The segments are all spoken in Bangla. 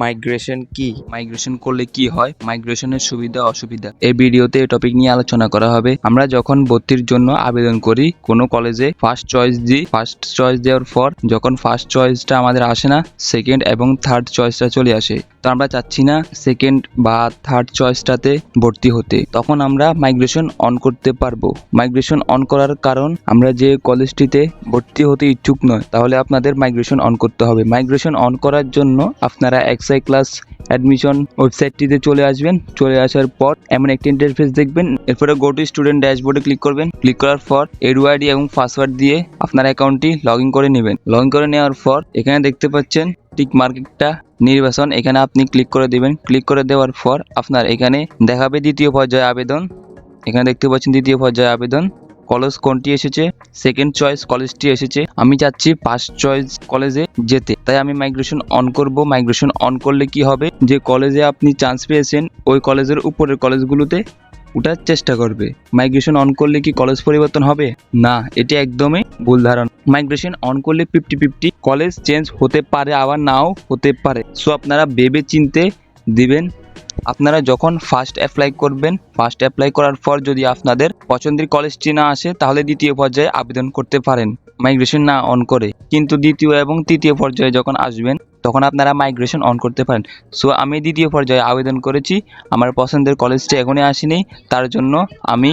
মাইগ্রেশন কি? মাইগ্রেশন করলে কি হয়? মাইগ্রেশনের সুবিধা, অসুবিধা? এই ভিডিওতে এই টপিক নিয়ে আলোচনা করা হবে। আমরা যখন ভর্তির জন্য আবেদন করি, কোনো কলেজে ফার্স্ট চয়েস দিই ফার্স্ট চয়েস দেওয়ার পর যখন ফার্স্ট চয়েসটা আমাদের আসে না সেকেন্ড এবং থার্ড চয়েসটা চলে আসে। তো আমরা চাচ্ছি না সেকেন্ড বা থার্ড চয়েসটাতে ভর্তি হতে। তখন আমরা মাইগ্রেশন অন করতে পারব। মাইগ্রেশন অন করার কারণ আমরা যে কলেজটিতে ভর্তি হতে ইচ্ছুক নয়, তাহলে আপনাদের মাইগ্রেশন অন করতে হবে। মাইগ্রেশন অন করার জন্য আপনারা এক্সআই ক্লাস অ্যাডমিশন ওয়েবসাইটটিতে চলে আসবেন। চলে আসার পর এমন একটি ইন্টারফেস দেখবেন। এরপরে গো টু স্টুডেন্ট ড্যাশবোর্ডে ক্লিক করবেন। ক্লিক করার পর এডু আইডি এবং পাসওয়ার্ড দিয়ে আপনার অ্যাকাউন্টটি লগ ইন করে নেবেন। লগ ইন করে নেওয়ার পর এখানে দেখতে পাচ্ছেন টিক মার্কেটটা নির্বাচন। এখানে আপনি ক্লিক করে দিবেন। ক্লিক করে দেওয়ার পর আপনার এখানে দেখাবে দ্বিতীয় পর্যায়ে আবেদন। এখানে দেখতে পাচ্ছেন দ্বিতীয় পর্যায়ে আবেদন। কলেজ কোনটি এসেছে? সেকেন্ড চয়েস কলেজটি এসেছে। আমি চাচ্ছি ফার্স্ট চয়েস কলেজে যেতে। তাই আমি মাইগ্রেশন অন করব। মাইগ্রেশন অন করলে কি হবে? যে কলেজে আপনি চান্স পেয়েছেন, ওই কলেজের উপরের কলেজগুলোতে ওঠার চেষ্টা করবে। মাইগ্রেশন অন করলে কি কলেজ পরিবর্তন হবে? না, এটি একদমই ভুল ধারণা। মাইগ্রেশন অন করলে ফিফটি ফিফটি কলেজ চেঞ্জ হতে পারে, আবার নাও হতে পারে। সো আপনারা ভেবে চিনতে দিবেন আপনারা যখন ফার্স্ট অ্যাপ্লাই করবেন ফার্স্ট অ্যাপ্লাই করার পর যদি আপনাদের পছন্দের কলেজটি না আসে, তাহলে দ্বিতীয় পর্যায়ে আবেদন করতে পারেন মাইগ্রেশন না অন করে। কিন্তু দ্বিতীয় এবং তৃতীয় পর্যায়ে যখন আসবেন, তখন আপনারা মাইগ্রেশন অন করতে পারেন। সো আমি দ্বিতীয় পর্যায়ে আবেদন করেছি। আমার পছন্দের কলেজটি এখনই আসেনি। তার জন্য আমি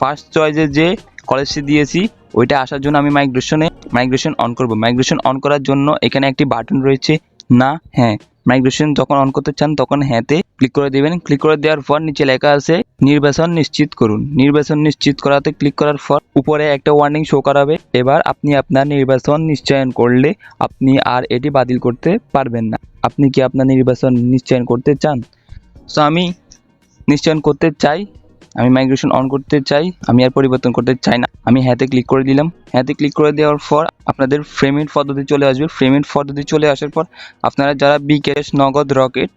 ফার্স্ট চয়েসে যে কলেজটি দিয়েছি, ওইটা আসার জন্য আমি মাইগ্রেশনে মাইগ্রেশন অন করব। মাইগ্রেশন অন করার জন্য এখানে একটি বাটন রয়েছে, না হ্যাঁ। মাইগ্রেশন যখন অন করতে চান, তখন হ্যাঁতে ক্লিক করে দেবেন। ক্লিক করে দেওয়ার পর নিচে লেখা আছে, নির্বাচন নিশ্চিত করুন। নির্বাচন নিশ্চিত করাতে ক্লিক করার পর উপরে একটা ওয়ার্নিং শো করাবে। এবার আপনি আপনার নির্বাচন নিশ্চয়ন করলে আপনি আর এটি বাতিল করতে পারবেন না। আপনি কি আপনার নির্বাচন নিশ্চয়ন করতে চান? সো আমি নিশ্চয়ন করতে চাই আমি মাইগ্রেশন অন করতে চাই, আমি আর পরিবর্তন করতে চাই না। আমি হ্যাঁতে ক্লিক করে দিলাম। হ্যাঁতে ক্লিক করে দেওয়ার পর আপনাদের পেমেন্ট পদ্ধতি চলে আসবে। পেমেন্ট পদ্ধতি চলে আসার পর আপনারা যারা বিকাশ, নগদ, রকেট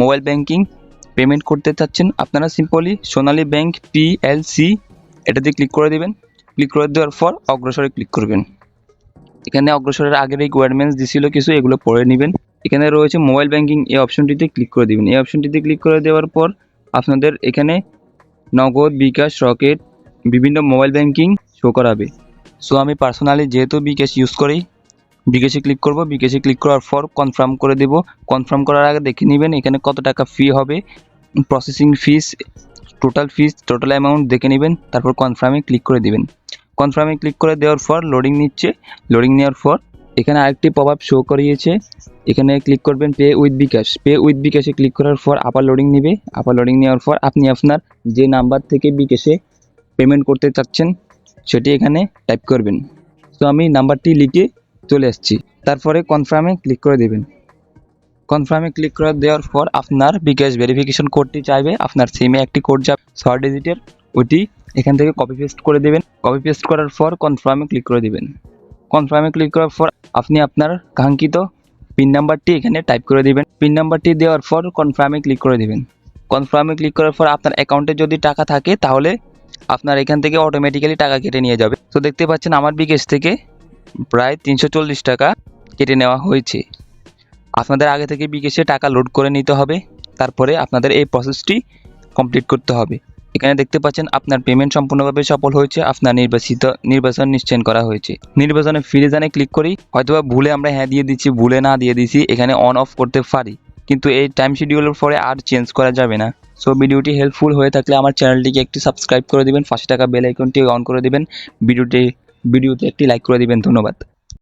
মোবাইল ব্যাংকিং পেমেন্ট করতে চাচ্ছেন, আপনারা সিম্পলি সোনালী ব্যাংক পিএলসি এটাতে ক্লিক করে দেবেন। ক্লিক করে দেওয়ার পর অগ্রসরে ক্লিক করবেন। এখানে অগ্রসরের আগের রিকোয়ারমেন্টস দিছিল কিছু, এগুলো পড়ে নেবেন। এখানে রয়েছে মোবাইল ব্যাংকিং এই অপশনটিতে ক্লিক করে দিবেন। এই অপশনটিতে ক্লিক করে দেওয়ার পর আপনাদের এখানে নগদ, বিকাশ, রকেট, বিভিন্ন মোবাইল ব্যাংকিং শো করাবে। সো, আমি পার্সোনালি যেহেতু বিকাশ ইউজ করি, বিকাশে ক্লিক করব, বিকাশে ক্লিক করার পর কনফার্ম করে দেব। কনফার্ম করার আগে দেখে নেবেন এখানে কত টাকা ফি হবে processing fees total fees total amount দেখে নেবেন, তারপর কনফার্মে ক্লিক করে দেবেন। কনফার্মে ক্লিক করে দেওয়ার পর লোডিং নিচ্ছে। লোডিং নেওয়ার পর এখানে আরেকটি আপ শো করিয়েছে। এখানে ক্লিক করবেন pay with bKash pay with বিকাশে ক্লিক করার পর আবার লোডিং নেবে। আপার লোডিং নেওয়ার পর আপনি আপনার যে নাম্বার থেকে বিকাশে পেমেন্ট করতে চাচ্ছেন, সেটি এখানে টাইপ করবেন। তো আমি নাম্বারটি লিখে চলে আসছি। তারপরে কনফার্মে ক্লিক করে দেবেন। কনফার্মে ক্লিক করে দেওয়ার পর আপনার বিকাশ ভেরিফিকেশন কোডটি চাইবে। আপনার সিমে একটি কোড যাবে। ছয় ডিজিটের ওটি এখান থেকে কপি পেস্ট করে দেবেন। কপি পেস্ট করার পর কনফার্মে ক্লিক করে দেবেন। কনফার্মে ক্লিক করার পর আপনি আপনার কাঙ্ক্ষিত পিন নাম্বারটি এখানে টাইপ করে দিবেন। পিন নাম্বারটি দেওয়ার পর কনফার্মে ক্লিক করে দিবেন। কনফার্মে ক্লিক করার পর আপনার অ্যাকাউন্টে যদি টাকা থাকে, তাহলে আপনার এখান থেকে অটোমেটিক্যালি টাকা কেটে নিয়ে যাবে। তো দেখতে পাচ্ছেন আমার বিকেশ থেকে প্রায় তিনশো চল্লিশ টাকা কেটে নেওয়া হয়েছে। আপনাদের আগে থেকে বিকেশে টাকা লোড করে নিতে হবে। তারপরে আপনাদের এই প্রসেসটি কমপ্লিট করতে হবে। এখানে দেখতে পাচ্ছেন আপনার পেমেন্ট সম্পূর্ণভাবে সফল হয়েছে, আপনার নির্বাচিত নির্বাচন নিশ্চয়ন করা হয়েছে। নির্বাচনে ফিরে জানে ক্লিক করি, হয়তোবা ভুলে আমরা হ্যাঁ দিয়ে দিচ্ছি, ভুলে না দিয়ে দিছি এখানে অন অফ করতে পারি। কিন্তু এই টাইম শিডিউলের পরে আর চেঞ্জ করা যাবে না। সো ভিডিওটি হেল্পফুল হয়ে থাকলে আমার চ্যানেলটিকে একটি সাবস্ক্রাইব করে দিবেন, পাশে টাকা বেল আইকনটি অন করে দেবেন। ভিডিওটি, ভিডিওতে একটি লাইক করে দিবেন, ধন্যবাদ।